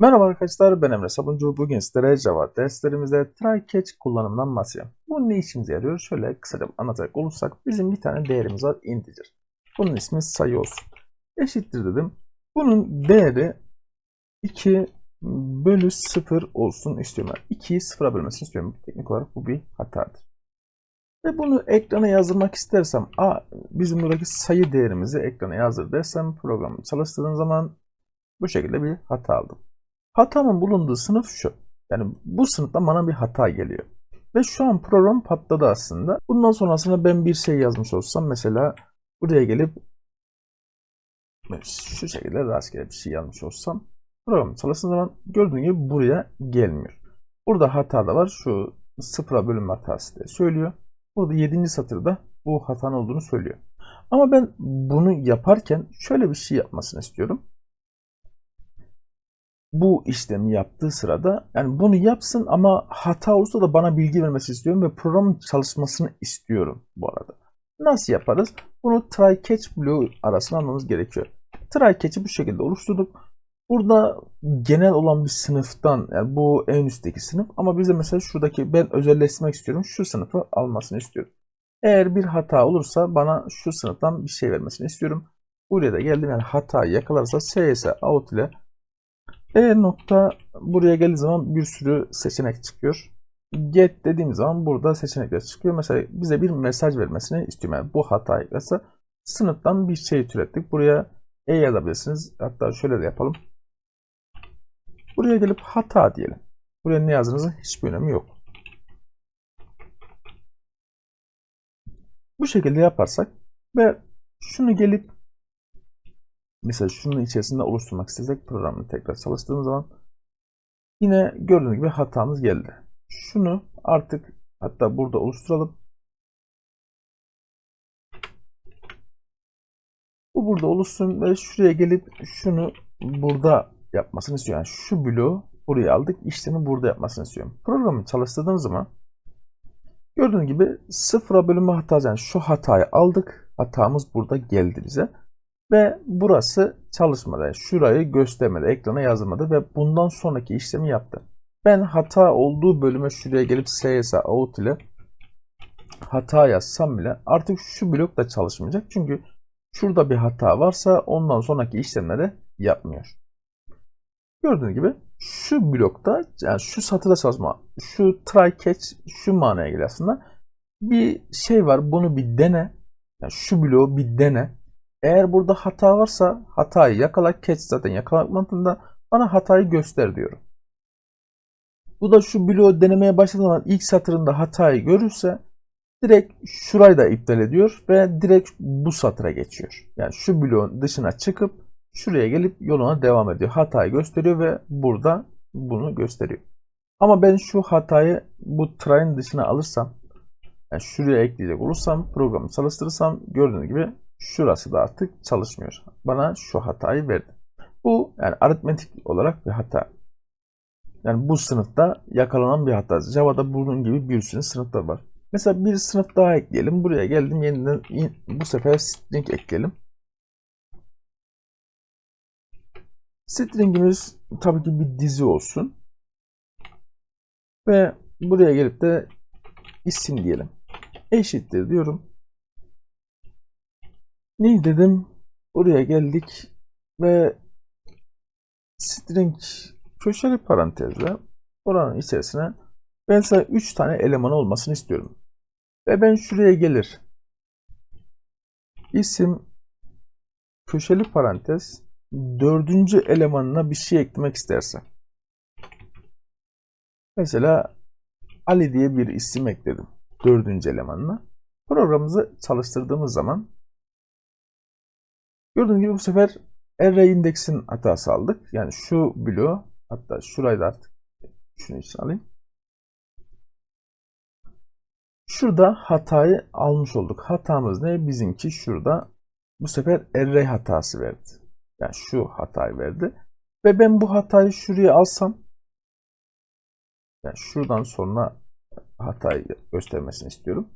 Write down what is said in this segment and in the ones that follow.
Merhaba arkadaşlar ben Emre Sabuncu. Bugün sizlere Java derslerimizde try catch kullanımından bahsedeceğim. Bu ne işimize yarıyor? Şöyle kısaca anlatacak olursak bizim bir tane değerimiz var integer. Bunun ismi sayı olsun. Eşittir dedim. Bunun değeri 2 bölü 0 olsun istiyorum. Yani 2'yi 0'a bölmesini istiyorum. Teknik olarak bu bir hatadır. Ve bunu ekrana yazdırmak istersem a bizim buradaki sayı değerimizi ekrana yazdır dersem programı çalıştırdığım zaman bu şekilde bir hata aldım. Hatamın bulunduğu sınıf şu. Yani bu sınıfta bana bir hata geliyor. Ve şu an program patladı aslında. Bundan sonrasında ben bir şey yazmış olsam mesela buraya gelip şu şekilde rastgele bir şey yazmış olsam program çalıştığı zaman gördüğün gibi buraya gelmiyor. Burada hata da var. Şu sıfıra bölüm hatası diye söylüyor. Burada 7. satırda bu hatanın olduğunu söylüyor. Ama ben bunu yaparken şöyle bir şey yapmasını istiyorum bu işlemi yaptığı sırada yani bunu yapsın ama hata olursa da bana bilgi vermesi istiyorum ve programın çalışmasını istiyorum bu arada. Nasıl yaparız? Bunu try catch bloğu arasına almamız gerekiyor. Try catch'i bu şekilde oluşturduk. Burada genel olan bir sınıftan yani bu en üstteki sınıf ama bize mesela şuradaki ben özelleştirmek istiyorum. Şu sınıfı almasını istiyorum. Eğer bir hata olursa bana şu sınıftan bir şey vermesini istiyorum. Buraya da geldim yani hatayı yakalarsa cs out ile e nokta buraya geldiği zaman bir sürü seçenek çıkıyor. Get dediğim zaman burada seçenekler çıkıyor. Mesela bize bir mesaj vermesini istiyorum. Yani bu hata eklese sınıftan bir şey türettik. Buraya e yazabilirsiniz. Hatta şöyle de yapalım. Buraya gelip hata diyelim. Buraya ne yazdığınızın hiçbir önemi yok. Bu şekilde yaparsak ve şunu gelip mesela şunun içerisinde oluşturmak istesek programını tekrar çalıştığımız zaman yine gördüğünüz gibi hatamız geldi. Şunu artık hatta burada oluşturalım. Bu burada oluşsun ve şuraya gelip şunu burada yapmasını istiyorum. Yani şu bloğu buraya aldık. işlemi burada yapmasını istiyorum. Programı çalıştırdığım zaman gördüğünüz gibi sıfıra bölümü hatası yani şu hatayı aldık. Hatamız burada geldi bize. Ve burası çalışmadı. Şurayı göstermedi. Ekrana yazılmadı ve bundan sonraki işlemi yaptı. Ben hata olduğu bölüme şuraya gelip cs out ile hata yazsam bile artık şu blok da çalışmayacak. Çünkü şurada bir hata varsa ondan sonraki işlemleri yapmıyor. Gördüğünüz gibi şu blokta yani şu satırda çalışma şu try catch şu manaya geliyor aslında. Bir şey var bunu bir dene. Yani şu bloğu bir dene eğer burada hata varsa hatayı yakala. Catch zaten yakalamak mantığında bana hatayı göster diyorum. Bu da şu bloğu denemeye başladığı zaman ilk satırında hatayı görürse direkt şurayı da iptal ediyor ve direkt bu satıra geçiyor. Yani şu bloğun dışına çıkıp şuraya gelip yoluna devam ediyor. Hatayı gösteriyor ve burada bunu gösteriyor. Ama ben şu hatayı bu try'ın dışına alırsam yani şuraya ekleyecek olursam programı çalıştırırsam gördüğünüz gibi Şurası da artık çalışmıyor. Bana şu hatayı verdi. Bu yani aritmetik olarak bir hata. Yani bu sınıfta yakalanan bir hata. Java'da bunun gibi bir sürü sınıflar var. Mesela bir sınıf daha ekleyelim. Buraya geldim yeniden bu sefer string ekleyelim. Stringimiz tabii ki bir dizi olsun. Ve buraya gelip de isim diyelim. Eşittir diyorum. Ne dedim? Buraya geldik ve string köşeli parantezle oranın içerisine ben sana 3 tane eleman olmasını istiyorum. Ve ben şuraya gelir. İsim köşeli parantez dördüncü elemanına bir şey eklemek isterse. Mesela Ali diye bir isim ekledim. Dördüncü elemanına. Programımızı çalıştırdığımız zaman Gördüğünüz gibi bu sefer array indeksin hatası aldık. Yani şu bloğu hatta şurayı da artık şunu için alayım. Şurada hatayı almış olduk. Hatamız ne? Bizimki şurada bu sefer array hatası verdi. Yani şu hatayı verdi. Ve ben bu hatayı şuraya alsam yani şuradan sonra hatayı göstermesini istiyorum.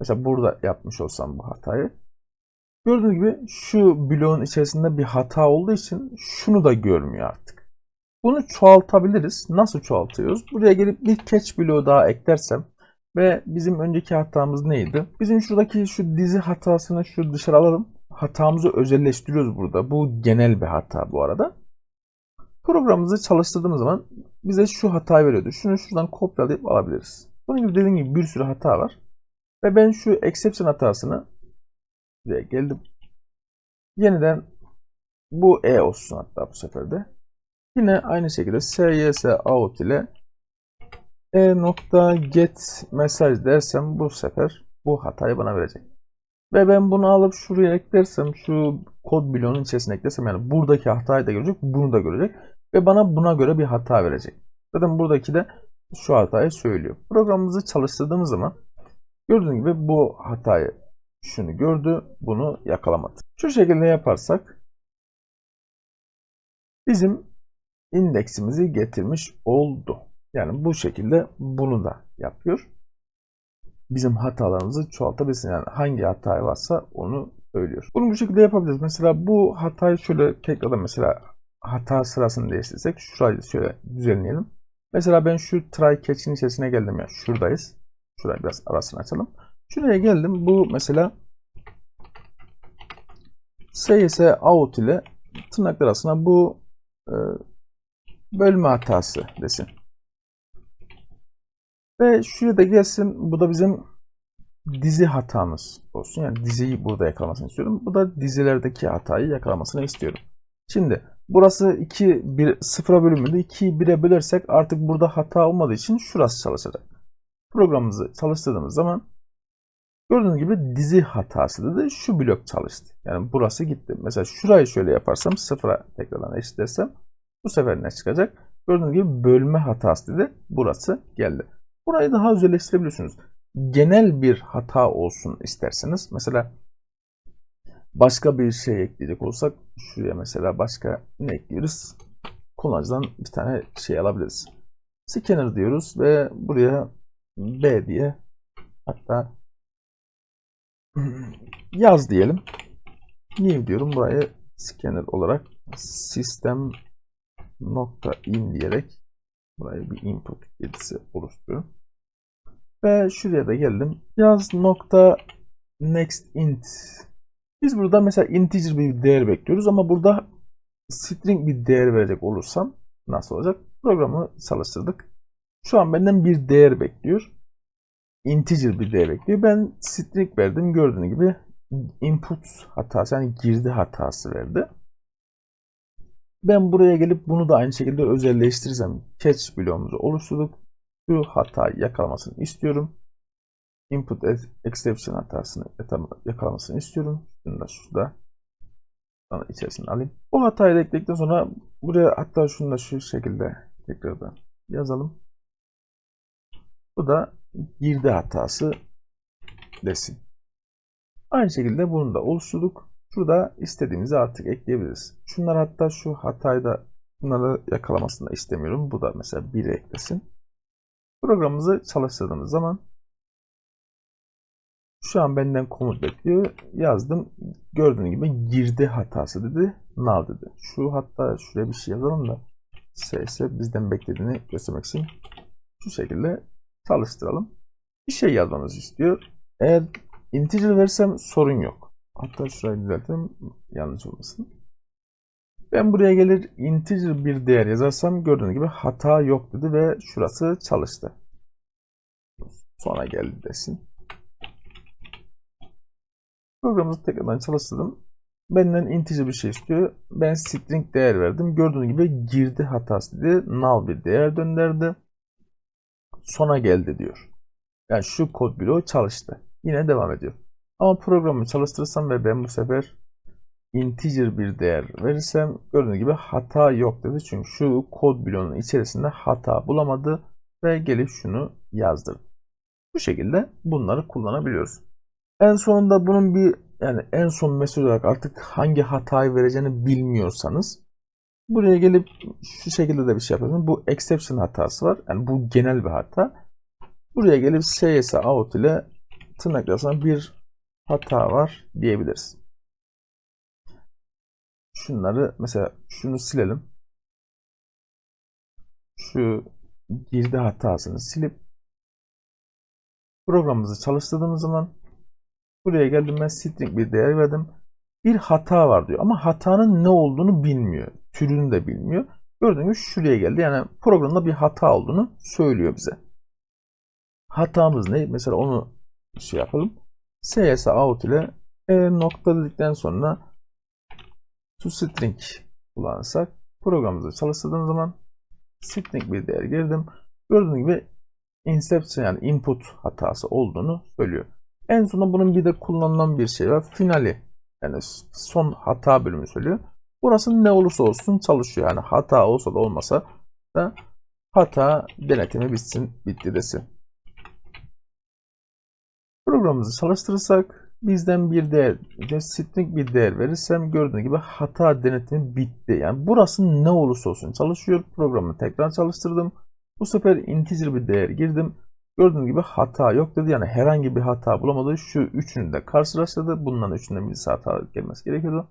Mesela burada yapmış olsam bu hatayı Gördüğünüz gibi şu bloğun içerisinde bir hata olduğu için şunu da görmüyor artık. Bunu çoğaltabiliriz. Nasıl çoğaltıyoruz? Buraya gelip bir catch bloğu daha eklersem ve bizim önceki hatamız neydi? Bizim şuradaki şu dizi hatasını şu dışarı alalım. Hatamızı özelleştiriyoruz burada. Bu genel bir hata bu arada. Programımızı çalıştırdığımız zaman bize şu hatayı veriyordu. Şunu şuradan kopyalayıp alabiliriz. Bunun gibi dediğim gibi bir sürü hata var. Ve ben şu exception hatasını buraya geldim. Yeniden bu e olsun hatta bu sefer de. Yine aynı şekilde sys out ile e nokta get mesaj dersem bu sefer bu hatayı bana verecek. Ve ben bunu alıp şuraya eklersem şu kod bloğunun içerisine eklersem yani buradaki hatayı da görecek, bunu da görecek ve bana buna göre bir hata verecek. Zaten buradaki de şu hatayı söylüyor. Programımızı çalıştırdığımız zaman gördüğünüz gibi bu hatayı şunu gördü, bunu yakalamadı. Şu şekilde yaparsak bizim indeksimizi getirmiş oldu. Yani bu şekilde bunu da yapıyor. Bizim hatalarımızı çoğaltabilirsin. Yani hangi hata varsa onu söylüyor. Bunu bu şekilde yapabiliriz. Mesela bu hatayı şöyle tekrardan mesela hata sırasını değiştirsek şurayı şöyle düzenleyelim. Mesela ben şu try catch'in içerisine geldim ya. Şuradayız. Şurayı biraz arasını açalım. Şuraya geldim. Bu mesela cs out ile tırnaklar arasına bu e, bölme hatası desin. Ve şuraya da gelsin. Bu da bizim dizi hatamız olsun. Yani diziyi burada yakalamasını istiyorum. Bu da dizilerdeki hatayı yakalamasını istiyorum. Şimdi burası 2 1 0'a bölünmüyordu. 2'yi 1'e bölersek artık burada hata olmadığı için şurası çalışacak. Programımızı çalıştırdığımız zaman gördüğünüz gibi dizi hatası dedi. Şu blok çalıştı. Yani burası gitti. Mesela şurayı şöyle yaparsam sıfıra tekrardan eşitlersem bu sefer ne çıkacak? Gördüğünüz gibi bölme hatası dedi. Burası geldi. Burayı daha özelleştirebiliyorsunuz. Genel bir hata olsun isterseniz. Mesela başka bir şey ekleyecek olsak şuraya mesela başka ne ekliyoruz? Kullanıcıdan bir tane şey alabiliriz. Scanner diyoruz ve buraya B diye hatta yaz diyelim. New diyorum. Burayı scanner olarak sistem nokta in diyerek buraya bir input gedisi oluşturuyorum. Ve şuraya da geldim. Yaz nokta next int. Biz burada mesela integer bir değer bekliyoruz ama burada string bir değer verecek olursam nasıl olacak? Programı çalıştırdık. Şu an benden bir değer bekliyor. Integer bir değer bekliyor. Ben string verdim. Gördüğünüz gibi input hatası yani girdi hatası verdi. Ben buraya gelip bunu da aynı şekilde özelleştirirsem catch bloğumuzu oluşturduk. Şu hatayı yakalamasını istiyorum. Input exception hatasını yakalamasını istiyorum. Şunu da şurada sonra içerisine alayım. O hatayı ekledikten sonra buraya hatta şunu da şu şekilde tekrardan yazalım. Bu da girdi hatası desin. Aynı şekilde bunu da oluşturduk. Şurada istediğimizi artık ekleyebiliriz. Şunlar hatta şu hatayı da bunları yakalamasını istemiyorum. Bu da mesela 1'e eklesin. Programımızı çalıştırdığımız zaman şu an benden komut bekliyor. Yazdım. Gördüğünüz gibi girdi hatası dedi. Null dedi. Şu hatta şuraya bir şey yazalım da CS bizden beklediğini göstermek için şu şekilde çalıştıralım. Bir şey yazmamızı istiyor. Eğer integer versem sorun yok. Hatta şurayı düzeltelim. Yanlış olmasın. Ben buraya gelir integer bir değer yazarsam gördüğünüz gibi hata yok dedi ve şurası çalıştı. Sonra geldi desin. Programımızı tekrardan çalıştırdım. Benden integer bir şey istiyor. Ben string değer verdim. Gördüğünüz gibi girdi hatası dedi. Null bir değer gönderdi. Sona geldi diyor. Yani şu kod bloğu çalıştı. Yine devam ediyor. Ama programı çalıştırırsam ve ben bu sefer integer bir değer verirsem gördüğünüz gibi hata yok dedi. Çünkü şu kod bloğunun içerisinde hata bulamadı ve gelip şunu yazdırdı. Bu şekilde bunları kullanabiliyoruz. En sonunda bunun bir yani en son mesaj olarak artık hangi hatayı vereceğini bilmiyorsanız buraya gelip şu şekilde de bir şey yapıyorsunuz. Bu exception hatası var. Yani bu genel bir hata. Buraya gelip cs out ile tırnaklarsan bir hata var diyebiliriz. Şunları mesela şunu silelim. şu girdi hatasını silip programımızı çalıştırdığımız zaman buraya geldim ben string bir değer verdim. Bir hata var diyor ama hatanın ne olduğunu bilmiyor. Türünü de bilmiyor. Gördüğünüz şuraya geldi. Yani programda bir hata olduğunu söylüyor bize. Hatamız ne? Mesela onu şey yapalım. cs out ile e nokta dedikten sonra toString kullanırsak programımızı çalıştırdığım zaman string bir değer girdim. Gördüğünüz gibi inception yani input hatası olduğunu söylüyor. En sonunda bunun bir de kullanılan bir şey var. Finali yani son hata bölümü söylüyor. Burası ne olursa olsun çalışıyor. Yani hata olsa da olmasa da hata denetimi bitsin, bitti desin. Programımızı çalıştırırsak bizden bir değer, de string bir değer verirsem gördüğünüz gibi hata denetimi bitti. Yani burası ne olursa olsun çalışıyor. Programı tekrar çalıştırdım. Bu sefer integer bir değer girdim. Gördüğünüz gibi hata yok dedi. Yani herhangi bir hata bulamadı. Şu üçünü de karşılaştırdı. Bundan üçünden birisi hata gelmesi gerekiyordu.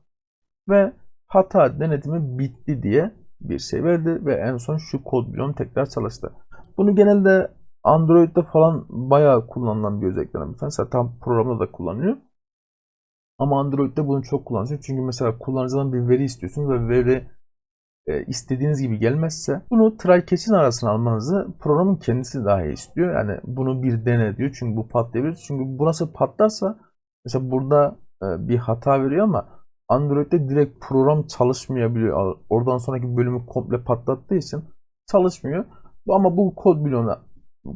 Ve hata denetimi bitti diye bir şey verdi. Ve en son şu kod bloğum tekrar çalıştı. Bunu genelde Android'de falan bayağı kullanılan bir özelliklerden bir tanesi. Tam programda da kullanılıyor. Ama Android'de bunu çok kullanılıyor. Çünkü mesela kullanıcıdan bir veri istiyorsunuz ve veri e, istediğiniz gibi gelmezse bunu try catch'in arasına almanızı programın kendisi dahi istiyor. Yani bunu bir dene diyor. Çünkü bu patlayabilir. Çünkü burası patlarsa mesela burada e, bir hata veriyor ama Android'de direkt program çalışmayabiliyor. Oradan sonraki bölümü komple patlattığı için çalışmıyor. Ama bu kod bloğuna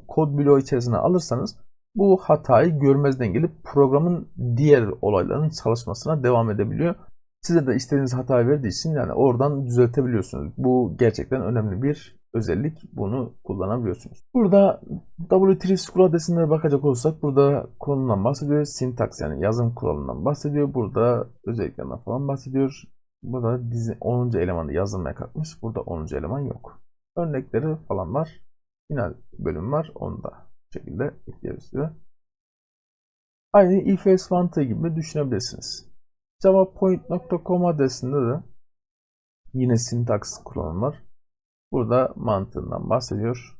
kod bloğu içerisine alırsanız bu hatayı görmezden gelip programın diğer olayların çalışmasına devam edebiliyor. Size de istediğiniz hatayı verdiği için yani oradan düzeltebiliyorsunuz. Bu gerçekten önemli bir özellik. Bunu kullanabiliyorsunuz. Burada W3 School adresine bakacak olursak burada konudan bahsediyor. Syntax yani yazım kuralından bahsediyor. Burada özelliklerden falan bahsediyor. Burada dizi 10. elemanı yazılmaya kalkmış. Burada 10. eleman yok. Örnekleri falan var. Final bölüm var. Onu da bu şekilde ekliyoruz diyor. Aynı if else mantığı gibi düşünebilirsiniz. javapoint.com adresinde de yine syntax kullanım var. Burada mantığından bahsediyor.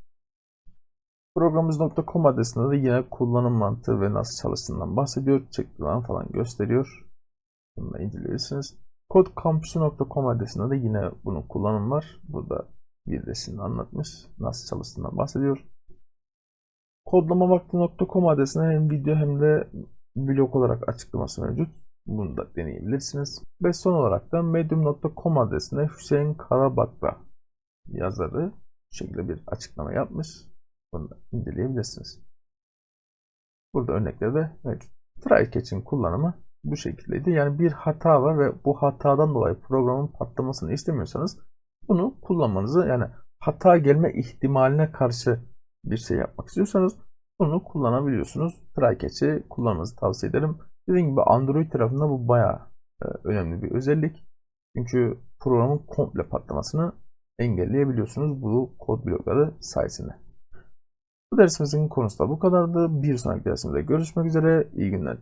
Programımız.com adresinde de yine kullanım mantığı ve nasıl çalıştığından bahsediyor. Çıktıdan falan gösteriyor. Bunu da inceleyebilirsiniz. Codecampus.com adresinde de yine bunun kullanım var. Burada bir resimde anlatmış. Nasıl çalıştığından bahsediyor. Kodlamavakti.com adresinde hem video hem de blog olarak açıklaması mevcut. Bunu da deneyebilirsiniz. Ve son olarak da medium.com adresinde Hüseyin Karabakra yazarı bu şekilde bir açıklama yapmış. Bunu da inceleyebilirsiniz. Burada örnekleri de mevcut. Try catch'in kullanımı bu şekildeydi. Yani bir hata var ve bu hatadan dolayı programın patlamasını istemiyorsanız bunu kullanmanızı yani hata gelme ihtimaline karşı bir şey yapmak istiyorsanız bunu kullanabiliyorsunuz. Try catch'i kullanmanızı tavsiye ederim. Dediğim gibi Android tarafında bu bayağı e, önemli bir özellik. Çünkü programın komple patlamasını engelleyebiliyorsunuz bu kod blokları sayesinde. Bu dersimizin konusu da bu kadardı. Bir sonraki dersimizde görüşmek üzere. İyi günler.